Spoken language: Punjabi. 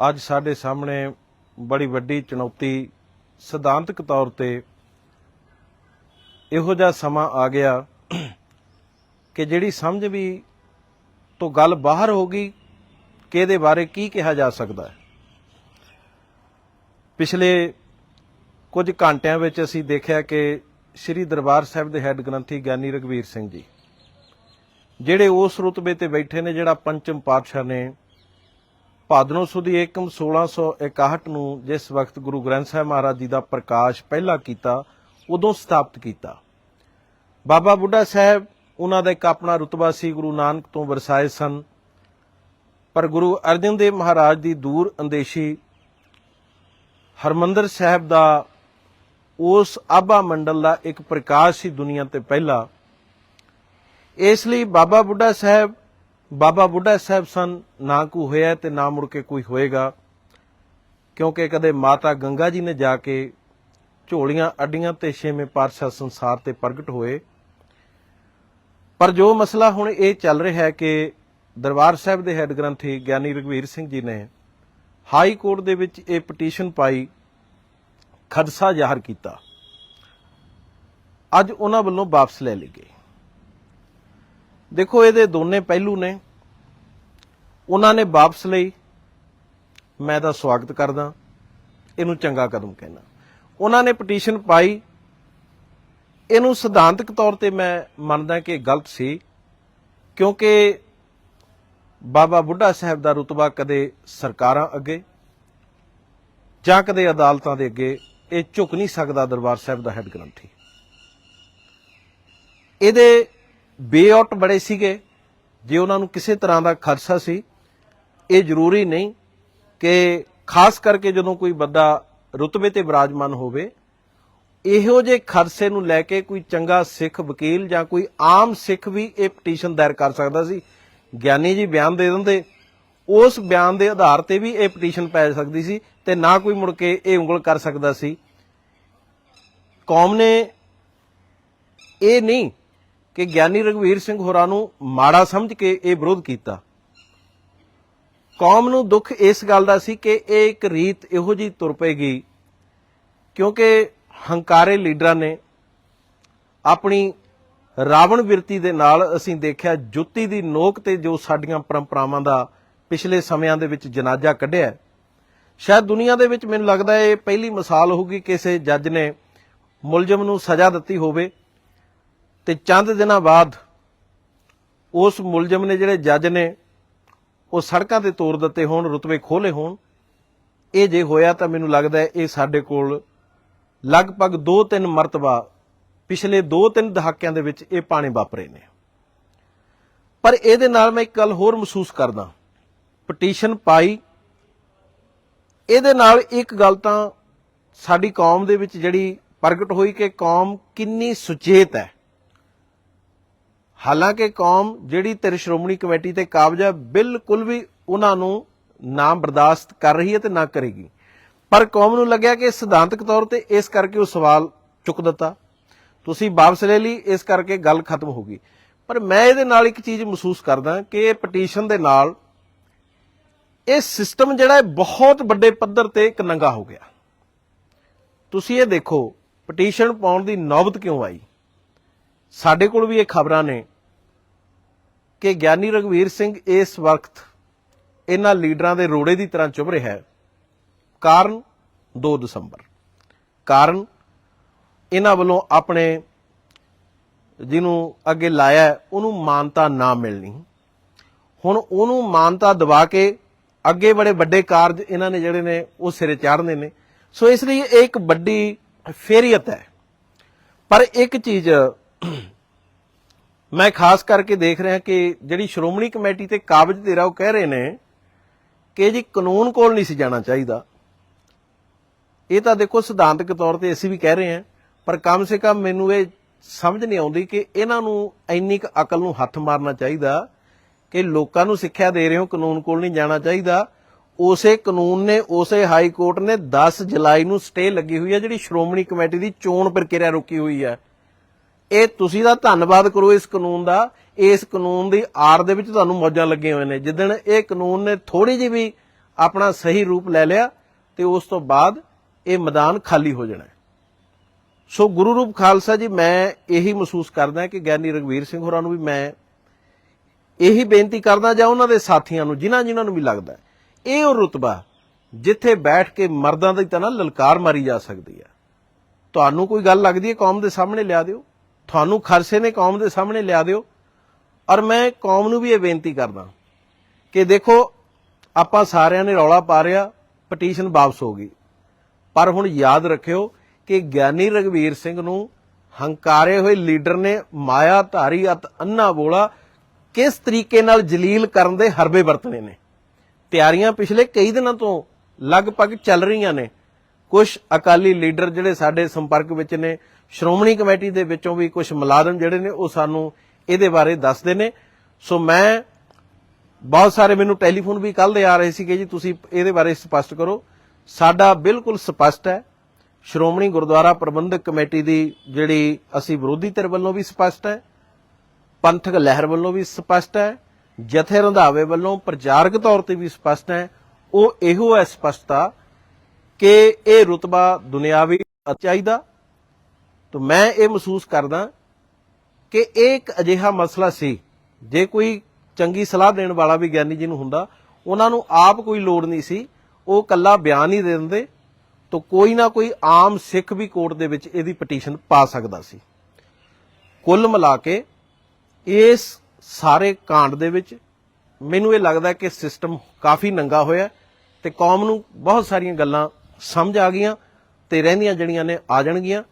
ਅੱਜ ਸਾਡੇ ਸਾਹਮਣੇ ਬੜੀ ਵੱਡੀ ਚੁਣੌਤੀ ਸਿਧਾਂਤਕ ਤੌਰ ਤੇ ਇਹੋ ਜਿਹਾ ਸਮਾਂ ਆ ਗਿਆ ਕਿ ਜਿਹੜੀ ਸਮਝ ਵੀ ਤੋਂ ਗੱਲ ਬਾਹਰ ਹੋ ਗਈ ਕਿ ਇਹਦੇ ਬਾਰੇ ਕੀ ਕਿਹਾ ਜਾ ਸਕਦਾ ਹੈ। ਪਿਛਲੇ ਕੁਝ ਘੰਟਿਆਂ ਵਿੱਚ ਅਸੀਂ ਦੇਖਿਆ ਕਿ ਸ੍ਰੀ ਦਰਬਾਰ ਸਾਹਿਬ ਦੇ ਹੈੱਡ ਗ੍ਰੰਥੀ ਗਿਆਨੀ ਰਗਵੀਰ ਸਿੰਘ ਜੀ, ਜਿਹੜੇ ਉਸ ਰੁਤਬੇ ਤੇ ਬੈਠੇ ਨੇ ਜਿਹੜਾ ਪੰਚਮ ਪਾਤਸ਼ਾਹ ਨੇ ਭਾਦਰੋਂ ਸੁਦੀ ਏਕਮ 1661 ਨੂੰ ਜਿਸ ਵਕਤ ਗੁਰੂ ਗ੍ਰੰਥ ਸਾਹਿਬ ਮਹਾਰਾਜ ਜੀ ਦਾ ਪ੍ਰਕਾਸ਼ ਪਹਿਲਾ ਕੀਤਾ, ਉਦੋਂ ਸਥਾਪਿਤ ਕੀਤਾ। ਬਾਬਾ ਬੁੱਢਾ ਸਾਹਿਬ ਉਹਨਾਂ ਦਾ ਇੱਕ ਆਪਣਾ ਰੁਤਬਾ ਸੀ, ਗੁਰੂ ਨਾਨਕ ਤੋਂ ਵਰਸਾਏ ਸਨ। ਪਰ ਗੁਰੂ ਅਰਜਨ ਦੇਵ ਮਹਾਰਾਜ ਦੀ ਦੂਰ ਅੰਦੇਸ਼ੀ ਹਰਮੰਦਰ ਸਾਹਿਬ ਦਾ ਉਸ ਆਭਾ ਮੰਡਲ ਦਾ ਇੱਕ ਪ੍ਰਕਾਸ਼ ਸੀ ਦੁਨੀਆ ਤੇ ਪਹਿਲਾ। ਇਸ ਲਈ ਬਾਬਾ ਬੁੱਢਾ ਸਾਹਿਬ ਬਾਬਾ ਬੁੱਢਾ ਸਾਹਿਬ ਸਨ, ਨਾ ਕੋ ਹੋਇਆ ਤੇ ਨਾ ਮੁੜ ਕੇ ਕੋਈ ਹੋਏਗਾ। ਕਿਉਂਕਿ ਕਦੇ ਮਾਤਾ ਗੰਗਾ ਜੀ ਨੇ ਜਾ ਕੇ ਝੋਲੀਆਂ ਅੱਡੀਆਂ ਤੇ ਛੇਵੇਂ ਪਾਤਸ਼ਾਹ ਸੰਸਾਰ ਤੇ ਪ੍ਰਗਟ ਹੋਏ। ਪਰ ਜੋ ਮਸਲਾ ਹੁਣ ਇਹ ਚੱਲ ਰਿਹਾ ਹੈ ਕਿ ਦਰਬਾਰ ਸਾਹਿਬ ਦੇ ਹੈੱਡ ਗ੍ਰੰਥੀ ਗਿਆਨੀ ਰਗਵੀਰ ਸਿੰਘ ਜੀ ਨੇ ਹਾਈ ਕੋਰਟ ਦੇ ਵਿੱਚ ਇਹ ਪਟੀਸ਼ਨ ਪਾਈ, ਖਦਸਾ ਜ਼ਾਹਰ ਕੀਤਾ। ਅੱਜ ਉਹਨਾਂ ਵੱਲੋਂ ਵਾਪਸ ਲੈ ਲਈ ਗਈ ਦੇਖੋ, ਇਹਦੇ ਦੋਨੇ ਪਹਿਲੂ ਨੇ। ਉਹਨਾਂ ਨੇ ਵਾਪਸ ਲਈ। ਮੈਂ ਦਾ ਸਵਾਗਤ ਕਰਦਾ। ਇਹਨੂੰ ਚੰਗਾ ਕਦਮ ਕਹਿਣਾ। ਉਹਨਾਂ ਨੇ ਪਟੀਸ਼ਨ ਪਾਈ। ਇਹਨੂੰ ਸਿਧਾਂਤਕ ਤੌਰ ਤੇ ਮੈਂ ਮੰਨਦਾ ਕਿ ਗਲਤ ਸੀ, ਕਿਉਂਕਿ ਬਾਬਾ ਬੁੱਢਾ ਸਾਹਿਬ ਦਾ ਰੁਤਬਾ ਕਦੇ ਸਰਕਾਰਾਂ ਅੱਗੇ ਜਾਂ ਕਦੇ ਅਦਾਲਤਾਂ ਦੇ ਅੱਗੇ ਇਹ ਝੁਕ ਨਹੀਂ ਸਕਦਾ ਦਰਬਾਰ ਸਾਹਿਬ ਦਾ ਹੈੱਡ ਗ੍ਰੰਥੀ। ਇਹਦੇ ਬੇਆਊਟ ਬੜੇ ਸੀਗੇ। ਜੇ ਉਹਨਾਂ ਨੂੰ ਕਿਸੇ ਤਰ੍ਹਾਂ ਦਾ ਖਰਚਾ ਸੀ, ਇਹ ਜ਼ਰੂਰੀ ਨਹੀਂ ਕਿ ਖਾਸ ਕਰਕੇ ਜਦੋਂ ਕੋਈ ਬੰਦਾ ਰੁਤਬੇ ਤੇ ਵਿਰਾਜਮਾਨ ਹੋਵੇ, ਇਹੋ ਜੇ ਖਰਚੇ ਨੂੰ ਲੈ ਕੇ ਕੋਈ ਚੰਗਾ ਸਿੱਖ ਵਕੀਲ ਜਾਂ ਕੋਈ ਆਮ ਸਿੱਖ ਵੀ ਇਹ ਪਟੀਸ਼ਨ ਦਾਇਰ ਕਰ ਸਕਦਾ ਸੀ। ਗਿਆਨੀ ਜੀ ਬਿਆਨ ਦੇ ਦਿੰਦੇ, ਉਸ ਬਿਆਨ ਦੇ ਆਧਾਰ ਤੇ ਵੀ ਇਹ ਪਟੀਸ਼ਨ ਪੈ ਸਕਦੀ ਸੀ ਤੇ ਨਾ ਕੋਈ ਮੁੜ ਕੇ ਇਹ ਉਂਗਲ ਕਰ ਸਕਦਾ ਸੀ। ਕੌਮ ਨੇ ਇਹ ਨਹੀਂ ਕਿ ਗਿਆਨੀ ਰਗਵੀਰ ਸਿੰਘ ਹੋਰਾਂ ਨੂੰ ਮਾੜਾ ਸਮਝ ਕੇ ਇਹ ਵਿਰੋਧ ਕੀਤਾ। ਕੌਮ ਨੂੰ ਦੁੱਖ ਇਸ ਗੱਲ ਦਾ ਸੀ ਕਿ ਇਹ ਇੱਕ ਰੀਤ ਇਹੋ ਜੀ ਤੁਰ ਪਏਗੀ, ਕਿਉਂਕਿ ਹੰਕਾਰੇ ਲੀਡਰਾਂ ਨੇ ਆਪਣੀ ਰਾਵਣ ਬਿਰਤੀ ਦੇ ਨਾਲ ਅਸੀਂ ਦੇਖਿਆ ਜੁੱਤੀ ਦੀ ਨੋਕ ਤੇ ਜੋ ਸਾਡੀਆਂ ਪਰੰਪਰਾਵਾਂ ਦਾ ਪਿਛਲੇ ਸਮਿਆਂ ਦੇ ਵਿੱਚ ਜਨਾਜ਼ਾ ਕੱਢਿਆ ਸ਼ਾਇਦ ਦੁਨੀਆ ਦੇ ਵਿੱਚ ਮੈਨੂੰ ਲੱਗਦਾ ਇਹ ਪਹਿਲੀ ਮਿਸਾਲ ਹੋਊਗੀ ਕਿਸੇ ਜੱਜ ਨੇ ਮੁਲਜ਼ਮ ਨੂੰ ਸਜ਼ਾ ਦਿੱਤੀ ਹੋਵੇ। ਤੇ ਚੰਦ ਦਿਨਾਂ ਬਾਅਦ ਉਸ ਮੁਲਜ਼ਮ ਨੇ ਜਿਹੜੇ ਜੱਜ ਨੇ, ਉਹ ਸੜਕਾਂ ਤੇ ਤੋਰ ਦਿੱਤੇ ਹੋਣ, ਰੁਤਬੇ ਖੋਲੇ ਹੋਣ। ਇਹ ਜੇ ਹੋਇਆ ਤਾਂ ਮੈਨੂੰ ਲੱਗਦਾ ਹੈ ਇਹ ਸਾਡੇ ਕੋਲ ਲਗਭਗ 2-3 ਮਰਤਬਾ, ਪਿਛਲੇ 2-3 ਦਹਾਕਿਆਂ ਦੇ ਵਿੱਚ ਇਹ ਪਾਣੇ ਵਾਪਰੇ ਨੇ। ਪਰ ਇਹਦੇ ਨਾਲ ਮੈਂ ਇੱਕ ਗੱਲ ਹੋਰ ਮਹਿਸੂਸ ਕਰਦਾ। ਪਟੀਸ਼ਨ ਪਾਈ। ਇਹਦੇ ਨਾਲ ਇੱਕ ਗੱਲ ਤਾਂ ਸਾਡੀ ਕੌਮ ਦੇ ਵਿੱਚ ਜਿਹੜੀ ਪ੍ਰਗਟ ਹੋਈ ਕਿ ਕੌਮ ਕਿੰਨੀ ਸੁਚੇਤ ਹੈ। ਹਾਲਾਂਕਿ ਕੌਮ ਜਿਹੜੀ ਤੇਰੇ ਸ਼੍ਰੋਮਣੀ ਕਮੇਟੀ ਤੇ ਕਾਬਜ ਹੈ, ਬਿਲਕੁਲ ਵੀ ਉਹਨਾਂ ਨੂੰ ਨਾ ਬਰਦਾਸ਼ਤ ਕਰ ਰਹੀ ਹੈ ਤੇ ਨਾ ਕਰੇਗੀ। ਪਰ ਕੌਮ ਨੂੰ ਲੱਗਿਆ ਕਿ ਸਿਧਾਂਤਕ ਤੌਰ ਤੇ ਇਸ ਕਰਕੇ ਉਹ ਸਵਾਲ ਚੁੱਕ ਦਿੱਤਾ। ਤੁਸੀਂ ਵਾਪਸ ਲੈ ਲਈ, ਇਸ ਕਰਕੇ ਗੱਲ ਖਤਮ ਹੋ ਗਈ। ਪਰ ਮੈਂ ਇਹਦੇ ਨਾਲ ਇੱਕ ਚੀਜ਼ ਮਹਿਸੂਸ ਕਰਦਾ ਕਿ ਇਹ ਪਟੀਸ਼ਨ ਦੇ ਨਾਲ ਇਹ ਸਿਸਟਮ ਜਿਹੜਾ ਹੈ ਬਹੁਤ ਵੱਡੇ ਪੱਧਰ ਤੇ ਇੱਕ ਨੰਗਾ ਹੋ ਗਿਆ। ਤੁਸੀਂ ਇਹ ਦੇਖੋ, ਪਟੀਸ਼ਨ ਪਾਉਣ ਦੀ ਨੌਬਤ ਕਿਉਂ ਆਈ? ਸਾਡੇ ਕੋਲ ਵੀ ਇਹ ਖਬਰਾਂ ਨੇ ਕਿ ਗਿਆਨੀ ਰਗਵੀਰ ਸਿੰਘ ਇਸ ਵਕਤ ਇਹਨਾਂ ਲੀਡਰਾਂ ਦੇ ਰੋੜੇ ਦੀ ਤਰ੍ਹਾਂ ਚੁਭ ਰਿਹਾ ਹੈ। ਕਾਰਨ 2 ਦਸੰਬਰ। ਕਾਰਨ ਇਹਨਾਂ ਵੱਲੋਂ ਆਪਣੇ ਜਿਹਨੂੰ ਅੱਗੇ ਲਾਇਆ ਉਹਨੂੰ ਮਾਨਤਾ ਨਾ ਮਿਲਣੀ। ਹੁਣ ਉਹਨੂੰ ਮਾਨਤਾ ਦਵਾ ਕੇ ਅੱਗੇ ਬੜੇ ਵੱਡੇ ਕਾਰਜ ਇਹਨਾਂ ਨੇ ਜਿਹੜੇ ਨੇ ਉਹ ਸਿਰੇ ਚਾੜਨੇ ਨੇ। ਸੋ ਇਸ ਲਈ ਇਹ ਇੱਕ ਵੱਡੀ ਫੇਰੀਅਤ ਹੈ। ਪਰ ਇੱਕ ਚੀਜ਼ ਮੈਂ ਖਾਸ ਕਰਕੇ ਦੇਖ ਰਿਹਾ ਕਿ ਜਿਹੜੀ ਸ਼੍ਰੋਮਣੀ ਕਮੇਟੀ ਤੇ ਕਾਬਜ ਤੇਰਾ ਉਹ ਕਹਿ ਰਹੇ ਨੇ ਕਿ ਜੀ ਕਾਨੂੰਨ ਕੋਲ ਨਹੀਂ ਸੀ ਜਾਣਾ ਚਾਹੀਦਾ। ਇਹ ਤਾਂ ਦੇਖੋ ਸਿਧਾਂਤਕ ਤੌਰ ਤੇ ਅਸੀਂ ਵੀ ਕਹਿ ਰਹੇ ਹਾਂ, ਪਰ ਕਮ ਸੇ ਕਮ ਮੈਨੂੰ ਇਹ ਸਮਝ ਨਹੀਂ ਆਉਂਦੀ ਕਿ ਇਹਨਾਂ ਨੂੰ ਇੰਨੀ ਕੁ ਅਕਲ ਨੂੰ ਹੱਥ ਮਾਰਨਾ ਚਾਹੀਦਾ ਕਿ ਲੋਕਾਂ ਨੂੰ ਸਿੱਖਿਆ ਦੇ ਰਹੇ ਹੋ, ਕਾਨੂੰਨ ਕੋਲ ਨਹੀਂ ਜਾਣਾ ਚਾਹੀਦਾ। ਉਸੇ ਕਾਨੂੰਨ ਨੇ, ਉਸੇ ਹਾਈ ਕੋਰਟ ਨੇ 10 ਜੁਲਾਈ ਨੂੰ ਸਟੇ ਲੱਗੀ ਹੋਈ ਹੈ, ਜਿਹੜੀ ਸ਼੍ਰੋਮਣੀ ਕਮੇਟੀ ਦੀ ਚੋਣ ਪ੍ਰਕਿਰਿਆ ਰੁਕੀ ਹੋਈ ਹੈ। ਇਹ ਤੁਸੀਂ ਦਾ ਧੰਨਵਾਦ ਕਰੋ ਇਸ ਕਾਨੂੰਨ ਦਾ। ਇਸ ਕਾਨੂੰਨ ਦੀ ਆੜ ਦੇ ਵਿੱਚ ਤੁਹਾਨੂੰ ਮੌਜਾਂ ਲੱਗੀਆਂ ਹੋਏ ਨੇ। ਜਿੱਦਣ ਇਹ ਕਾਨੂੰਨ ਨੇ ਥੋੜੀ ਜਿਹੀ ਵੀ ਆਪਣਾ ਸਹੀ ਰੂਪ ਲੈ ਲਿਆ, ਤੇ ਉਸ ਤੋਂ ਬਾਅਦ ਇਹ ਮੈਦਾਨ ਖਾਲੀ ਹੋ ਜਾਣਾ ਸੋ ਗੁਰੂ ਰੂਪ ਖਾਲਸਾ ਜੀ, ਮੈਂ ਇਹੀ ਮਹਿਸੂਸ ਕਰਦਾ ਕਿ ਗਿਆਨੀ ਰਗਵੀਰ ਸਿੰਘ ਹੋਰਾਂ ਨੂੰ ਵੀ ਮੈਂ ਇਹੀ ਬੇਨਤੀ ਕਰਦਾ ਜਾਂ ਉਹਨਾਂ ਦੇ ਸਾਥੀਆਂ ਨੂੰ, ਜਿਨ੍ਹਾਂ ਜਿਨ੍ਹਾਂ ਨੂੰ ਵੀ ਲੱਗਦਾ ਇਹ ਉਹ ਰੁਤਬਾ ਜਿੱਥੇ ਬੈਠ ਕੇ ਮਰਦਾਂ ਦੀ ਤਰ੍ਹਾਂ ਲਲਕਾਰ ਮਾਰੀ ਜਾ ਸਕਦੀ ਹੈ। ਤੁਹਾਨੂੰ ਕੋਈ ਗੱਲ ਲੱਗਦੀ ਹੈ ਕੌਮ ਦੇ ਸਾਹਮਣੇ, ਲਿਆ ਦਿਓ। ਤੁਹਾਨੂੰ ਖਰਸੇ ਨੇ ਕੌਮ ਦੇ ਸਾਹਮਣੇ ਲਿਆ ਦਿਓ। ਔਰ ਮੈਂ ਕੌਮ ਨੂੰ ਵੀ ਇਹ ਬੇਨਤੀ ਕਰਦਾ ਕਿ ਦੇਖੋ, ਆਪਾਂ ਸਾਰਿਆਂ ਨੇ ਰੌਲਾ ਪਾ ਰਿਆ ਪਟੀਸ਼ਨ ਵਾਪਸ ਹੋ ਗਈ। ਪਰ ਹੁਣ ਯਾਦ ਰੱਖਿਓ ਕਿ ਗਿਆਨੀ ਰਗਵੀਰ ਸਿੰਘ ਨੂੰ ਹੰਕਾਰੇ ਹੋਏ ਲੀਡਰ ਨੇ ਮਾਇਆ ਧਾਰੀ ਅਤ ਅੰਨਾ ਬੋਲਾ ਕਿਸ ਤਰੀਕੇ ਨਾਲ ਜਲੀਲ ਕਰਨ ਦੇ ਹਰਬੇ ਵਰਤਣੇ ਨੇ। ਤਿਆਰੀਆਂ ਪਿਛਲੇ ਕਈ ਦਿਨਾਂ ਤੋਂ ਲਗਭਗ ਚੱਲ ਰਹੀਆਂ ਨੇ। ਕੁਝ ਅਕਾਲੀ ਲੀਡਰ ਜਿਹੜੇ ਸਾਡੇ ਸੰਪਰਕ ਵਿੱਚ ਨੇ ਸ਼੍ਰੋਮਣੀ ਕਮੇਟੀ ਦੇ ਵਿੱਚੋਂ ਵੀ ਕੁਝ ਮੁਲਾਜ਼ਮ ਜਿਹੜੇ ਨੇ ਉਹ ਸਾਨੂੰ ਇਹਦੇ ਬਾਰੇ ਦੱਸਦੇ ਨੇ। ਸੋ ਮੈਂ ਬਹੁਤ ਸਾਰੇ ਮੈਨੂੰ ਟੈਲੀਫੋਨ ਵੀ ਕੱਲ ਦੇ ਆ ਰਹੇ ਸੀਗੇ ਜੀ, ਤੁਸੀਂ ਇਹਦੇ ਬਾਰੇ ਸਪਸ਼ਟ ਕਰੋ। ਸਾਡਾ ਬਿਲਕੁਲ ਸਪਸ਼ਟ ਹੈ। ਸ਼੍ਰੋਮਣੀ ਗੁਰਦੁਆਰਾ ਪ੍ਰਬੰਧਕ ਕਮੇਟੀ ਦੀ ਜਿਹੜੀ ਅਸੀਂ ਵਿਰੋਧੀ ਧਿਰ ਵੱਲੋਂ ਵੀ ਸਪਸ਼ਟ ਹੈ। ਪੰਥਕ ਲਹਿਰ ਵੱਲੋਂ ਵੀ ਸਪਸ਼ਟ ਹੈ। ਜਥੇ ਰੰਧਾਵੇ ਵੱਲੋਂ ਪ੍ਰਚਾਰਕ ਤੌਰ ਤੇ ਵੀ ਸਪਸ਼ਟ ਹੈ। ਉਹ ਇਹੋ ਹੈ ਸਪਸ਼ਟਤਾ ਕਿ ਇਹ ਰੁਤਬਾ ਦੁਨਿਆਵੀ ਚਾਹੀਦਾ। ਤਾਂ ਮੈਂ ਇਹ ਮਹਿਸੂਸ ਕਰਦਾ ਕਿ ਇਹ ਇੱਕ ਅਜਿਹਾ ਮਸਲਾ ਸੀ। ਜੇ ਕੋਈ ਚੰਗੀ ਸਲਾਹ ਦੇਣ ਵਾਲਾ ਵੀ ਗਿਆਨੀ ਜੀ ਨੂੰ ਹੁੰਦਾ, ਉਹਨਾਂ ਨੂੰ ਆਪ ਕੋਈ ਲੋੜ ਨਹੀਂ ਸੀ। ਉਹ ਕੱਲਾ ਬਿਆਨ ਹੀ ਦੇ ਦਿੰਦੇ ਤਾਂ ਕੋਈ ਨਾ ਕੋਈ ਆਮ ਸਿੱਖ ਵੀ ਕੋਰਟ ਦੇ ਵਿੱਚ ਇਹਦੀ ਪਟੀਸ਼ਨ ਪਾ ਸਕਦਾ ਸੀ। ਕੁੱਲ ਮਿਲਾ ਕੇ ਇਸ ਸਾਰੇ ਕਾਂਡ ਦੇ ਵਿੱਚ ਮੈਨੂੰ ਇਹ ਲੱਗਦਾ ਕਿ ਸਿਸਟਮ ਕਾਫੀ ਨੰਗਾ ਹੋਇਆ ਤੇ ਕੌਮ ਨੂੰ ਬਹੁਤ ਸਾਰੀਆਂ ਗੱਲਾਂ ਸਮਝ ਆ ਗਈਆਂ ਤੇ ਰਹਿੰਦੀਆਂ ਜਿਹੜੀਆਂ ਨੇ ਆ ਜਾਣਗੀਆਂ।